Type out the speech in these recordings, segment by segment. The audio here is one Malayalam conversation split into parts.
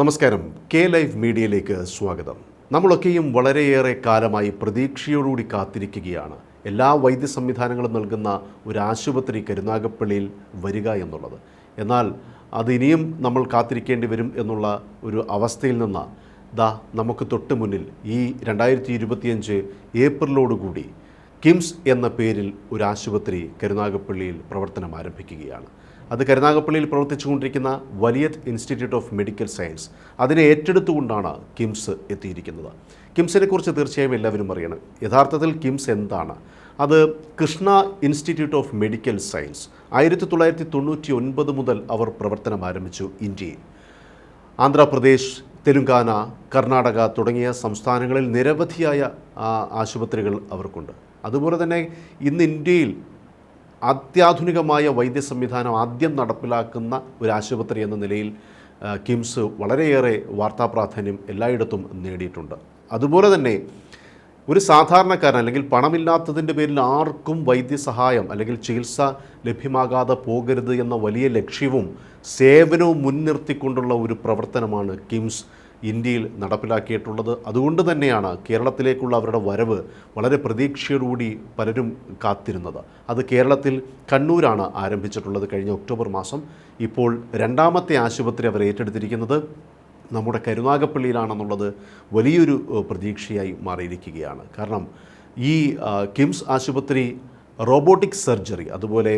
നമസ്കാരം. കെ ലൈവ് മീഡിയയിലേക്ക് സ്വാഗതം. നമ്മളൊക്കെയും വളരെയേറെ കാലമായി പ്രതീക്ഷയോടുകൂടി കാത്തിരിക്കുകയാണ്. എല്ലാ വൈദ്യ സംവിധാനങ്ങളും നൽകുന്ന ഒരു ആശുപത്രി കരുനാഗപ്പള്ളിയിൽ വരിക എന്നുള്ളത്. എന്നാൽ അതിനിയും നമ്മൾ കാത്തിരിക്കേണ്ടി വരും എന്നുള്ള ഒരു അവസ്ഥയിൽ നിന്ന് ദാ നമുക്ക് തൊട്ട് മുന്നിൽ ഈ രണ്ടായിരത്തി ഇരുപത്തിയഞ്ച് ഏപ്രിലോടുകൂടി കിംസ് എന്ന പേരിൽ ഒരു ആശുപത്രി കരുനാഗപ്പള്ളിയിൽ പ്രവർത്തനം ആരംഭിക്കുകയാണ്. അത് കരുനാഗപ്പള്ളിയിൽ പ്രവർത്തിച്ചുകൊണ്ടിരിക്കുന്ന വലിയത് ഇൻസ്റ്റിറ്റ്യൂട്ട് ഓഫ് മെഡിക്കൽ സയൻസ്. അതിനെ ഏറ്റെടുത്തുകൊണ്ടാണ് കിംസ് എത്തിയിരിക്കുന്നത്. കിംസിനെ കുറിച്ച് തീർച്ചയായും എല്ലാവരും അറിയണം. യഥാർത്ഥത്തിൽ കിംസ് എന്താണ്? അത് Krishna institute of medical science ആയിരത്തി തൊള്ളായിരത്തി തൊണ്ണൂറ്റി ഒൻപത് മുതൽ അവർ പ്രവർത്തനം ആരംഭിച്ചു ഇന്ത്യയിൽ. ആന്ധ്രാപ്രദേശ് തെലുങ്കാന കർണാടക തുടങ്ങിയ സംസ്ഥാനങ്ങളിൽ നിരവധിയായ ആശുപത്രികൾ അവർക്കുണ്ട്. അതുപോലെ തന്നെ ഇന്ന് ഇന്ത്യയിൽ അത്യാധുനികമായ വൈദ്യ സംവിധാനം ആദ്യം നടപ്പിലാക്കുന്ന ഒരു ആശുപത്രി എന്ന നിലയിൽ കിംസ് വളരെയേറെ വാർത്താ പ്രാധാന്യം എല്ലായിടത്തും നേടിയിട്ടുണ്ട്. അതുപോലെ തന്നെ ഒരു സാധാരണക്കാരൻ അല്ലെങ്കിൽ പണമില്ലാത്തതിന്റെ പേരിൽ ആർക്കും വൈദ്യസഹായം അല്ലെങ്കിൽ ചികിത്സ ലഭ്യമാകാതെ പോകരുത് എന്ന വലിയ ലക്ഷ്യവും സേവനവും മുൻനിർത്തിക്കൊണ്ടുള്ള ഒരു പ്രവർത്തനമാണ് കിംസ്. ഇന്ത്യയിൽ നടപ്പിലാക്കിയിട്ടുള്ളത്. അതുകൊണ്ട് തന്നെയാണ് കേരളത്തിലേക്കുള്ള അവരുടെ വരവ് വളരെ പ്രതീക്ഷയോടുകൂടി പലരും കാത്തിരുന്നത്. അത് കേരളത്തിൽ കണ്ണൂരാണ് ആരംഭിച്ചിട്ടുള്ളത് കഴിഞ്ഞ ഒക്ടോബർ മാസം. ഇപ്പോൾ രണ്ടാമത്തെ ആശുപത്രി അവർ ഏറ്റെടുത്തിരിക്കുന്നത് നമ്മുടെ കരുനാഗപ്പള്ളിയിലാണെന്നുള്ളത് വലിയൊരു പ്രതീക്ഷയായി മാറിയിരിക്കുകയാണ്. കാരണം ഈ കിംസ് ആശുപത്രി റോബോട്ടിക് സർജറി അതുപോലെ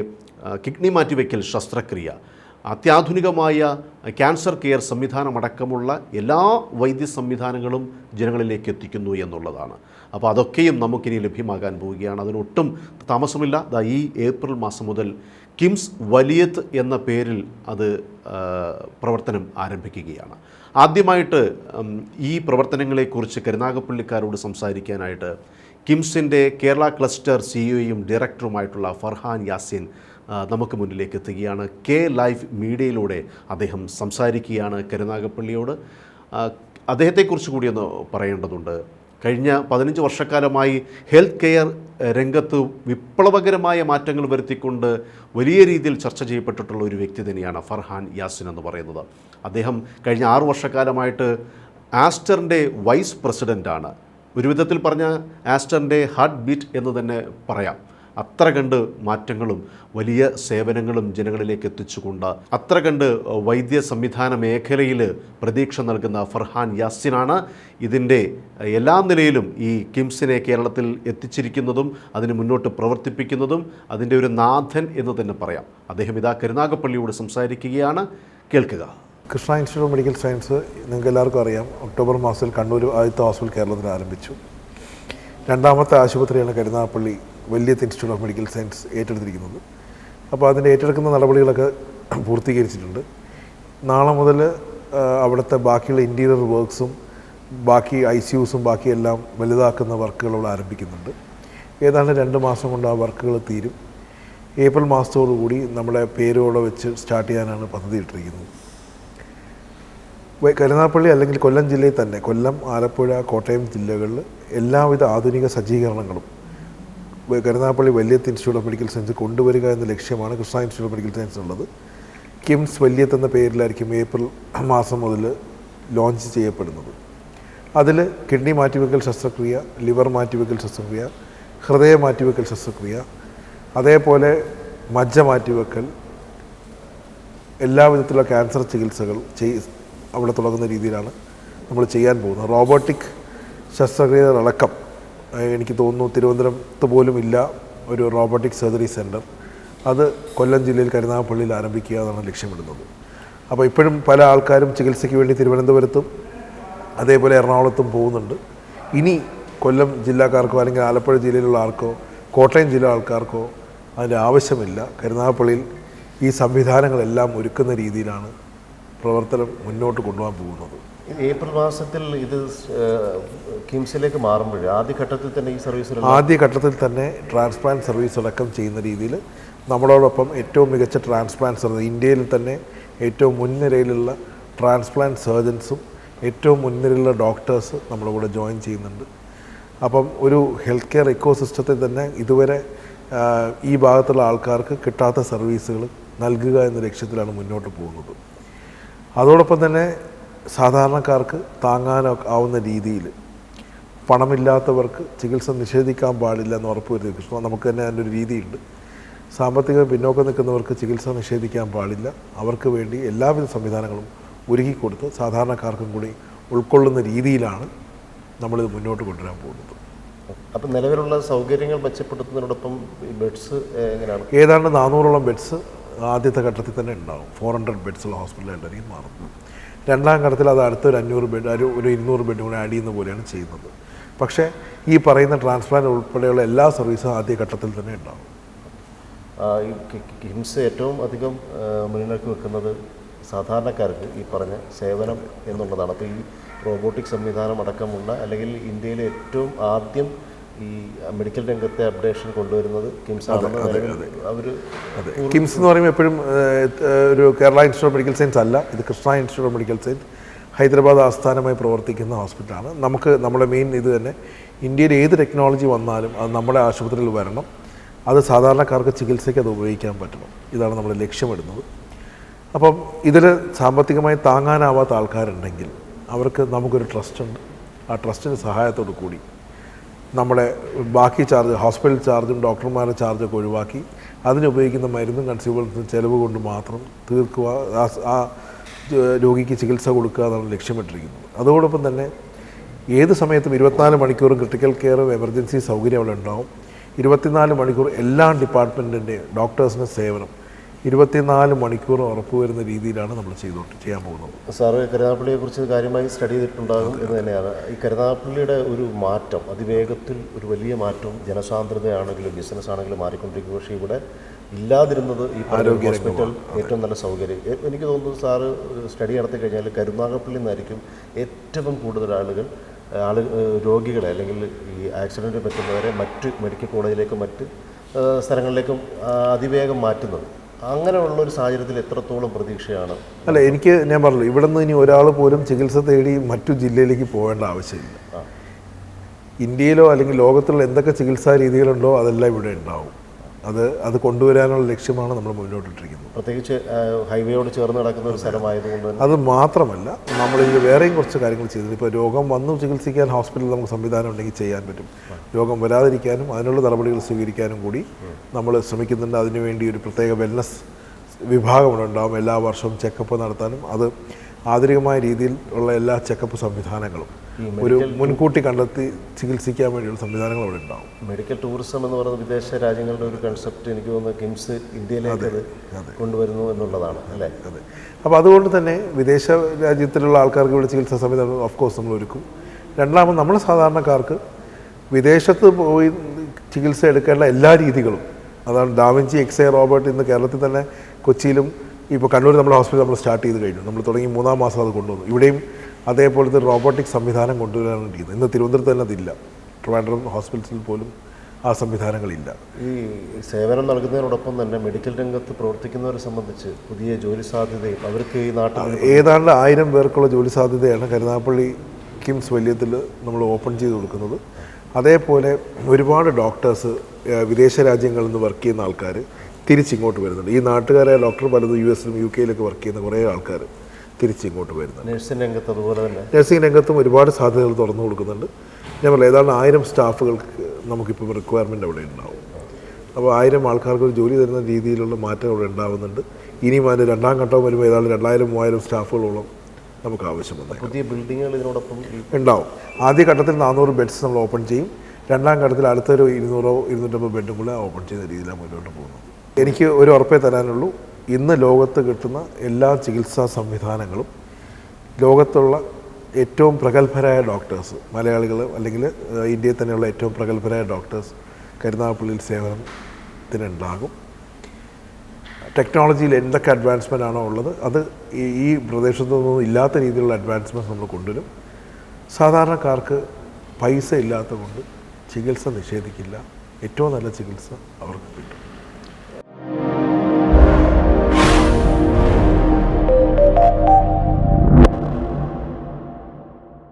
കിഡ്നി മാറ്റിവെക്കൽ ശസ്ത്രക്രിയ അത്യാധുനികമായ ക്യാൻസർ കെയർ സംവിധാനമടക്കമുള്ള എല്ലാ വൈദ്യ സംവിധാനങ്ങളും ജനങ്ങളിലേക്ക് എത്തിക്കുന്നു എന്നുള്ളതാണ്. അപ്പോൾ അതൊക്കെയും നമുക്കിനി ലഭ്യമാകാൻ പോവുകയാണ്. അതിനൊട്ടും താമസമില്ല. ഈ ഏപ്രിൽ മാസം മുതൽ കിംസ് വലിയത്ത് എന്ന പേരിൽ അത് പ്രവർത്തനം ആരംഭിക്കുകയാണ്. ആദ്യമായിട്ട് ഈ പ്രവർത്തനങ്ങളെക്കുറിച്ച് കരുനാഗപ്പള്ളിക്കാരോട് സംസാരിക്കാനായിട്ട് കിംസിന്റെ കേരള ക്ലസ്റ്റർ സിഇഒയും ഡയറക്ടറുമായിട്ടുള്ള ഫർഹാൻ യാസിൻ നമുക്ക് മുന്നിലേക്ക് എത്തുകയാണ്. കെ ലൈഫ് മീഡിയയിലൂടെ അദ്ദേഹം സംസാരിക്കുകയാണ് കരുനാഗപ്പള്ളിയോട്. അദ്ദേഹത്തെക്കുറിച്ച് കൂടി ഒന്ന് പറയേണ്ടതുണ്ട്. കഴിഞ്ഞ പതിനഞ്ച് വർഷക്കാലമായി ഹെൽത്ത് കെയർ രംഗത്ത് വിപ്ലവകരമായ മാറ്റങ്ങൾ വരുത്തിക്കൊണ്ട് വലിയ രീതിയിൽ ചർച്ച ചെയ്യപ്പെട്ടിട്ടുള്ള ഒരു വ്യക്തി തന്നെയാണ് ഫർഹാൻ യാസിൻ എന്ന് പറയുന്നത്. അദ്ദേഹം കഴിഞ്ഞ ആറു വർഷക്കാലമായിട്ട് ആസ്റ്ററിന്റെ വൈസ് പ്രസിഡന്റാണ് ഒരു വിധത്തിൽ പറഞ്ഞ ആസ്റ്ററിന്റെ ഹാർട്ട് ബീറ്റ് എന്ന് തന്നെ പറയാം. അത്ര കണ്ട് മാറ്റങ്ങളും വലിയ സേവനങ്ങളും ജനങ്ങളിലേക്ക് എത്തിച്ചുകൊണ്ട് അത്ര കണ്ട് വൈദ്യ സംവിധാന മേഖലയിൽ പ്രതീക്ഷ നൽകുന്ന ഫർഹാൻ യാസിനാണ് ഇതിന്റെ എല്ലാ നിലയിലും ഈ കിംസിനെ കേരളത്തിൽ എത്തിച്ചിരിക്കുന്നതും അതിന് മുന്നോട്ട് പ്രവർത്തിപ്പിക്കുന്നതും അതിന്റെ ഒരു നാഥൻ എന്ന് തന്നെ പറയാം. അദ്ദേഹം ഇതാ കരുനാഗപ്പള്ളിയോട് സംസാരിക്കുകയാണ്. കേൾക്കുക. Krishna institute of medical science നിങ്ങൾക്ക് എല്ലാവർക്കും അറിയാം. ഒക്ടോബർ മാസത്തിൽ കണ്ണൂർ ആദ്യത്തെ ഹോസ്പിറ്റൽ കേരളത്തിൽ ആരംഭിച്ചു. രണ്ടാമത്തെ ആശുപത്രിയാണ് കരുനാഗപ്പള്ളി വലിയ ഇൻസ്റ്റിറ്റ്യൂട്ട് ഓഫ് മെഡിക്കൽ സയൻസ് ഏറ്റെടുത്തിരിക്കുന്നത്. അപ്പോൾ അതിന്റെ ഏറ്റെടുക്കുന്ന നടപടികളൊക്കെ പൂർത്തീകരിച്ചിട്ടുണ്ട്. നാളെ മുതൽ അവിടുത്തെ ബാക്കിയുള്ള ഇന്റീരിയർ വർക്ക്സും ബാക്കി ഐ സി യുസും ബാക്കിയെല്ലാം വലുതാക്കുന്ന വർക്കുകൾ അവിടെ ആരംഭിക്കുന്നുണ്ട്. ഏതാണ്ട് രണ്ട് മാസം കൊണ്ട് ആ വർക്കുകൾ തീരും. ഏപ്രിൽ മാസത്തോടു കൂടി നമ്മുടെ പേരോടെ വെച്ച് സ്റ്റാർട്ട് ചെയ്യാനാണ് പദ്ധതി ഇട്ടിരിക്കുന്നത്. കരുനാഗപ്പള്ളി അല്ലെങ്കിൽ കൊല്ലം ജില്ലയിൽ തന്നെ കൊല്ലം ആലപ്പുഴ കോട്ടയം ജില്ലകളിൽ എല്ലാവിധ ആധുനിക സജ്ജീകരണങ്ങളും Karunagappally Valiyath institute of medical science കൊണ്ടുവരിക എന്ന ലക്ഷ്യമാണ് Krishna institute of medical science ഉള്ളത്. കിംസ് വലിയത്ത് എന്ന പേരിലായിരിക്കും ഏപ്രിൽ മാസം മുതൽ ലോഞ്ച് ചെയ്യപ്പെടുന്നത്. അതിൽ കിഡ്നി മാറ്റിവെക്കൽ ശസ്ത്രക്രിയ ലിവർ മാറ്റിവെക്കൽ ശസ്ത്രക്രിയ ഹൃദയ മാറ്റിവെക്കൽ ശസ്ത്രക്രിയ അതേപോലെ മജ്ജ മാറ്റിവെക്കൽ എല്ലാ വിധത്തിലുള്ള ക്യാൻസർ ചികിത്സകൾ അവിടെ തുടങ്ങുന്ന രീതിയിലാണ് നമ്മൾ ചെയ്യാൻ പോകുന്നത്. റോബോട്ടിക് ശസ്ത്രക്രിയകളടക്കം എനിക്ക് തോന്നുന്നു തിരുവനന്തപുരത്ത് പോലും ഇല്ല ഒരു റോബോട്ടിക് സർജറി സെന്റർ അത് കൊല്ലം ജില്ലയിൽ കരുനാഗപ്പള്ളിയിൽ ആരംഭിക്കുക എന്നാണ് ലക്ഷ്യമിടുന്നത്. അപ്പോൾ ഇപ്പോഴും പല ആൾക്കാരും ചികിത്സയ്ക്ക് വേണ്ടി തിരുവനന്തപുരത്തും അതേപോലെ എറണാകുളത്തും പോകുന്നുണ്ട്. ഇനി കൊല്ലം ജില്ലക്കാർക്കോ അല്ലെങ്കിൽ ആലപ്പുഴ ജില്ലയിലുള്ള ആൾക്കോ കോട്ടയം ജില്ല ആൾക്കാർക്കോ അതിന്റെ ആവശ്യമില്ല. കരുനാഗപ്പള്ളിയിൽ ഈ സംവിധാനങ്ങളെല്ലാം ഒരുക്കുന്ന രീതിയിലാണ് പ്രവർത്തനം മുന്നോട്ട് കൊണ്ടുപോകാൻ പോകുന്നത്. ഏപ്രിൽ മാസത്തിൽ ഇത് കിംസിലേക്ക് മാറുമ്പോൾ ആദ്യഘട്ടത്തിൽ തന്നെ ഈ സർവീസ് ആദ്യ ഘട്ടത്തിൽ തന്നെ ട്രാൻസ്പ്ലാന്റ് സർവീസ് അടക്കം ചെയ്യുന്ന രീതിയിൽ നമ്മളോടൊപ്പം ഏറ്റവും മികച്ച ട്രാൻസ്പ്ലാന്റ് സർവീസ് ഇന്ത്യയിൽ തന്നെ ഏറ്റവും മുൻനിരയിലുള്ള ട്രാൻസ്പ്ലാന്റ് സർജൻസും ഏറ്റവും മുൻനിരയിലുള്ള ഡോക്ടേഴ്സ് നമ്മുടെ കൂടെ ജോയിൻ ചെയ്യുന്നുണ്ട്. അപ്പം ഒരു ഹെൽത്ത് കെയർ ഇക്കോ സിസ്റ്റത്തിൽ തന്നെ ഇതുവരെ ഈ ഭാഗത്തുള്ള ആൾക്കാർക്ക് കിട്ടാത്ത സർവീസുകൾ നൽകുക എന്ന ലക്ഷ്യത്തിലാണ് മുന്നോട്ട് പോകുന്നത്. അതോടൊപ്പം തന്നെ സാധാരണക്കാർക്ക് താങ്ങാനൊക്കെ ആവുന്ന രീതിയിൽ പണമില്ലാത്തവർക്ക് ചികിത്സ നിഷേധിക്കാൻ പാടില്ല എന്ന് ഉറപ്പുവരുത്തി കൃഷ്ണ നമുക്ക് തന്നെ അതിന്റെ ഒരു രീതിയുണ്ട്. സാമ്പത്തിക പിന്നോക്കം നിൽക്കുന്നവർക്ക് ചികിത്സ നിഷേധിക്കാൻ പാടില്ല. അവർക്ക് വേണ്ടി എല്ലാവിധ സംവിധാനങ്ങളും ഒരുക്കിക്കൊടുത്ത് സാധാരണക്കാർക്കും കൂടി ഉൾക്കൊള്ളുന്ന രീതിയിലാണ് നമ്മളിത് മുന്നോട്ട് കൊണ്ടുവരാൻ പോകുന്നത്. അപ്പം നിലവിലുള്ള സൗകര്യങ്ങൾ മെച്ചപ്പെടുത്തുന്നതിനോടൊപ്പം ഈ ബെഡ്സ് എങ്ങനെയാണ്? ഏതാണ്ട് നാനൂറോളം ബെഡ്സ് ആദ്യത്തെ ഘട്ടത്തിൽ തന്നെ ഉണ്ടാവും. ഫോർ ഹൺഡ്രഡ് ബെഡ്സുള്ള ഹോസ്പിറ്റലായിട്ടായിരിക്കും മാറുന്നത്. രണ്ടാം ഘട്ടത്തിൽ അത് അടുത്തൊരു അഞ്ഞൂറ് ബെഡ് ഒരു ഒരു ഇരുന്നൂറ് ബെഡ് കൂടി ആഡ് ചെയ്യുന്ന പോലെയാണ് ചെയ്യുന്നത്. പക്ഷേ ഈ പറയുന്ന ട്രാൻസ്പ്ലാന്റ് ഉൾപ്പെടെയുള്ള എല്ലാ സർവീസും ആദ്യ ഘട്ടത്തിൽ തന്നെ ഉണ്ടാവും. ഹിംസ ഏറ്റവും അധികം മുന്നിലേക്ക് വെക്കുന്നത് സാധാരണക്കാർക്ക് ഈ പറഞ്ഞ സേവനം എന്നുള്ളതാണ്. അപ്പോൾ ഈ റോബോട്ടിക് സംവിധാനം അടക്കമുള്ള അല്ലെങ്കിൽ ഇന്ത്യയിലെ ഏറ്റവും ആദ്യം ഈ മെഡിക്കൽ രംഗത്തെ അപ്ഡേഷൻ കൊണ്ടുവരുന്നത് കിംസ് അവർ അതെ കിംസ് എന്ന് പറയുമ്പോൾ എപ്പോഴും ഒരു Kerala institute of medical science അല്ല. ഇത് Krishna institute of medical science Hyderabad ആസ്ഥാനമായി പ്രവർത്തിക്കുന്ന ഹോസ്പിറ്റലാണ്. നമുക്ക് നമ്മുടെ മെയിൻ ഇത് തന്നെ ഇന്ത്യയിൽ ഏത് ടെക്നോളജി വന്നാലും അത് നമ്മുടെ ആശുപത്രിയിൽ വരണം. അത് സാധാരണക്കാർക്ക് ചികിത്സയ്ക്ക് അത് ഉപയോഗിക്കാൻ പറ്റണം. ഇതാണ് നമ്മൾ ലക്ഷ്യമിടുന്നത്. അപ്പം ഇതിൽ സാമ്പത്തികമായി താങ്ങാനാവാത്ത ആൾക്കാരുണ്ടെങ്കിൽ അവർക്ക് നമുക്കൊരു ട്രസ്റ്റ് ഉണ്ട്. ആ ട്രസ്റ്റിന്റെ സഹായത്തോടു കൂടി നമ്മുടെ ബാക്കി ചാർജ് ഹോസ്പിറ്റൽ ചാർജും ഡോക്ടർമാരുടെ ചാർജൊക്കെ ഒഴിവാക്കി. അതിനുപയോഗിക്കുന്ന മരുന്നും കൺസ്യൂമേഴ്സും ചിലവ് കൊണ്ട് മാത്രം തീർക്കുക ആ രോഗിക്ക് ചികിത്സ കൊടുക്കുക എന്നാണ് ലക്ഷ്യമിട്ടിരിക്കുന്നത്. അതോടൊപ്പം തന്നെ ഏത് സമയത്തും ഇരുപത്തിനാല് മണിക്കൂറും ക്രിട്ടിക്കൽ കെയറും എമർജൻസി സൗകര്യം അവിടെ ഉണ്ടാവും. ഇരുപത്തിനാല് മണിക്കൂർ എല്ലാ ഡിപ്പാർട്ട്മെന്റിന്റെയും ഡോക്ടേഴ്സിന്റെ സേവനം. ഇരുപത്തിനാല് മണിക്കൂറും ഉറപ്പുവരുന്ന രീതിയിലാണ് നമ്മൾ ചെയ്തോട്ട് ചെയ്യാൻ പോകുന്നത്. സാറ് കരുതാപ്പള്ളിയെ കുറിച്ച് കാര്യമായി സ്റ്റഡി ചെയ്തിട്ടുണ്ടാകും എന്ന് തന്നെയാണ്. ഈ കരുതാപ്പള്ളിയുടെ ഒരു മാറ്റം അതിവേഗത്തിൽ ഒരു വലിയ മാറ്റം ജനസാന്ദ്രതയാണെങ്കിലും ബിസിനസ് ആണെങ്കിലും മാറിക്കൊണ്ടിരിക്കും. പക്ഷേ ഇവിടെ ഇല്ലാതിരുന്നത് ഈ ആരോഗ്യ ഹോസ്പിറ്റൽ ഏറ്റവും നല്ല സൗകര്യം. എനിക്ക് തോന്നുന്നു സാറ് സ്റ്റഡി നടത്തി കഴിഞ്ഞാൽ കരുനാഗപ്പള്ളി നിന്നായിരിക്കും ഏറ്റവും കൂടുതൽ ആളുകൾ ആൾ രോഗികളെ അല്ലെങ്കിൽ ഈ ആക്സിഡന്റ് പറ്റുന്നവരെ മറ്റ് മെഡിക്കൽ കോളേജിലേക്കും മറ്റ് സ്ഥലങ്ങളിലേക്കും അതിവേഗം മാറ്റുന്നത്. അങ്ങനെയുള്ള ഒരു സാഹചര്യത്തിൽ എത്രത്തോളം പ്രതീക്ഷയാണ്? അല്ല എനിക്ക് ഞാൻ പറഞ്ഞു ഇവിടെ നിന്ന് ഇനി ഒരാൾ പോലും ചികിത്സ തേടി മറ്റു ജില്ലയിലേക്ക് പോകേണ്ട ആവശ്യമില്ല. ഇന്ത്യയിലോ അല്ലെങ്കിൽ ലോകത്തുള്ള എന്തൊക്കെ ചികിത്സാ രീതികളുണ്ടോ അതെല്ലാം ഇവിടെ ഉണ്ടാവും. അത് അത് കൊണ്ടുവരാനുള്ള ലക്ഷ്യമാണ് നമ്മൾ മുന്നോട്ടിട്ടിരിക്കുന്നത്. പ്രത്യേകിച്ച് ഹൈവേയോട് ചേർന്ന് കിടക്കുന്ന ഒരു സ്ഥലമായതുകൊണ്ട് അത് മാത്രമല്ല നമ്മൾ ഇതിൽ വേറെയും കുറച്ച് കാര്യങ്ങൾ ചെയ്തത് ഇപ്പോൾ രോഗം വന്നു ചികിത്സിക്കാൻ ഹോസ്പിറ്റലിൽ നമുക്ക് സംവിധാനം ഉണ്ടെങ്കിൽ ചെയ്യാൻ പറ്റും. രോഗം വരാതിരിക്കാനും അതിനുള്ള നടപടികൾ സ്വീകരിക്കാനും കൂടി നമ്മൾ ശ്രമിക്കുന്നുണ്ട്. അതിനുവേണ്ടി ഒരു പ്രത്യേക വെൽനസ് വിഭാഗം ഇവിടെ ഉണ്ടാവും എല്ലാ വർഷവും ചെക്കപ്പ് നടത്താനും. അത് ആധുനികമായ രീതിയിൽ ഉള്ള എല്ലാ ചെക്കപ്പ് സംവിധാനങ്ങളും ഒരു മുൻകൂട്ടി കണ്ടെത്തി ചികിത്സിക്കാൻ വേണ്ടിയുള്ള സംവിധാനങ്ങൾ അവിടെ ഉണ്ടാവും. മെഡിക്കൽ ടൂറിസം എന്ന് പറയുന്നത് വിദേശ രാജ്യങ്ങളുടെ ഒരു കൺസെപ്റ്റ് എനിക്ക് തോന്നുന്നു കിംസ് ഇന്ത്യയിലേക്ക് കൊണ്ടുവരുന്നു എന്നുള്ളതാണ് അല്ലേ? അതെ അപ്പോൾ അതുകൊണ്ട് തന്നെ വിദേശ രാജ്യത്തിലുള്ള ആൾക്കാർക്ക് ഇവിടെ ചികിത്സാ സംവിധാനം ഓഫ് കോഴ്സ് നമ്മൾ ഒരുക്കും. രണ്ടാമത് നമ്മൾ സാധാരണക്കാർക്ക് വിദേശത്ത് പോയി ചികിത്സ എടുക്കേണ്ട എല്ലാ രീതികളും അതാണ് ഡാവിഞ്ചി എക്സ് റോബോട്ട് ഇന്ന് കേരളത്തിൽ തന്നെ കൊച്ചിയിലും ഇപ്പോൾ കണ്ണൂർ നമ്മൾ ഹോസ്പിറ്റൽ നമ്മൾ സ്റ്റാർട്ട് ചെയ്ത് കഴിഞ്ഞു. നമ്മൾ തുടങ്ങി മൂന്നാം മാസം അത് കൊണ്ടുവന്നു. ഇവിടെയും അതേപോലത്തെ റോബോട്ടിക് സംവിധാനം കൊണ്ടുവരാനാണ് ചെയ്യുന്നത്. ഇന്ന് തിരുവനന്തപുരത്ത് തന്നെ അതില്ല. ട്രിവാൻഡ്രം ഹോസ്പിറ്റലിൽ പോലും ആ സംവിധാനങ്ങളില്ല. ഈ സേവനം നൽകുന്നതിനോടൊപ്പം തന്നെ മെഡിക്കൽ രംഗത്ത് പ്രവർത്തിക്കുന്നവരെ സംബന്ധിച്ച് പുതിയ ജോലി സാധ്യതയും അവർക്ക് ഈ നാട്ടിൽ ഏതാണ്ട് ആയിരം പേർക്കുള്ള ജോലി സാധ്യതയാണ് കരുനാഗപ്പള്ളി കിംസ് വലിയത്തിൽ നമ്മൾ ഓപ്പൺ ചെയ്ത് കൊടുക്കുന്നത്. അതേപോലെ ഒരുപാട് ഡോക്ടേഴ്സ് വിദേശ രാജ്യങ്ങളിൽ നിന്ന് വർക്ക് ചെയ്യുന്ന ആൾക്കാർ തിരിച്ചിങ്ങോട്ട് വരുന്നുണ്ട്. ഈ നാട്ടുകാരായ ഡോക്ടർ പലതും യു എസിലും യു കെയിലൊക്കെ വർക്ക് ചെയ്യുന്ന കുറേ ആൾക്കാർ തിരിച്ചിങ്ങോട്ട് വരുന്നുണ്ട്. നഴ്സിംഗ് രംഗത്ത് അതുപോലെ തന്നെ. നഴ്സിംഗ് രംഗത്തും ഒരുപാട് സാധ്യതകൾ തുറന്നു കൊടുക്കുന്നുണ്ട്. ഞാൻ പറയാം ഏതാണ്ട് ആയിരം സ്റ്റാഫുകൾക്ക് നമുക്കിപ്പോൾ റിക്വയർമെന്റ് അവിടെ ഉണ്ടാവും. അപ്പോൾ ആയിരം ആൾക്കാർക്ക് ഒരു ജോലി തരുന്ന രീതിയിലുള്ള മാറ്റം അവിടെ ഉണ്ടാവുന്നുണ്ട്. ഇനിയും അതിന്റെ രണ്ടാം ഘട്ടം വരുമ്പോൾ ഏതാണ്ട് രണ്ടായിരം മൂവായിരം സ്റ്റാഫുകളോളം നമുക്ക് ആവശ്യം വന്നേക്കാം. പുതിയ ബിൽഡിങ്ങുകൾ ഇതിനോടൊപ്പം ഉണ്ടാവും. ആദ്യ ഘട്ടത്തിൽ നാനൂറ് ബെഡ്സ് നമ്മൾ ഓപ്പൺ ചെയ്യും. രണ്ടാം ഘട്ടത്തിൽ അടുത്തൊരു ഇരുന്നൂറോ ഇരുന്നൂറ്റമ്പത് ബെഡും കൂടെ ഓപ്പൺ ചെയ്യുന്ന രീതിയിലാണ് മുന്നോട്ട് പോകുന്നത്. എനിക്ക് ഒരു ഉറപ്പേ തരാനുള്ളൂ. ഇന്ന് ലോകത്ത് കിട്ടുന്ന എല്ലാ ചികിത്സാ സംവിധാനങ്ങളും ലോകത്തുള്ള ഏറ്റവും പ്രഗത്ഭരായ ഡോക്ടേഴ്സ് മലയാളികൾ അല്ലെങ്കിൽ ഇന്ത്യയിൽ തന്നെയുള്ള ഏറ്റവും പ്രഗത്ഭരായ ഡോക്ടേഴ്സ് കരുനാഗപ്പള്ളിയിൽ സേവനത്തിനുണ്ടാകും. ടെക്നോളജിയിൽ എന്തൊക്കെ അഡ്വാൻസ്മെന്റ് ആണോ ഉള്ളത് അത് ഈ ഈ പ്രദേശത്തൊന്നും ഇല്ലാത്ത രീതിയിലുള്ള അഡ്വാൻസ്മെന്റ് നമ്മൾ കൊണ്ടുവരും. സാധാരണക്കാർക്ക് പൈസ ഇല്ലാത്തതുകൊണ്ട് ചികിത്സ നിഷേധിക്കില്ല. ഏറ്റവും നല്ല ചികിത്സ അവർക്ക് കിട്ടും.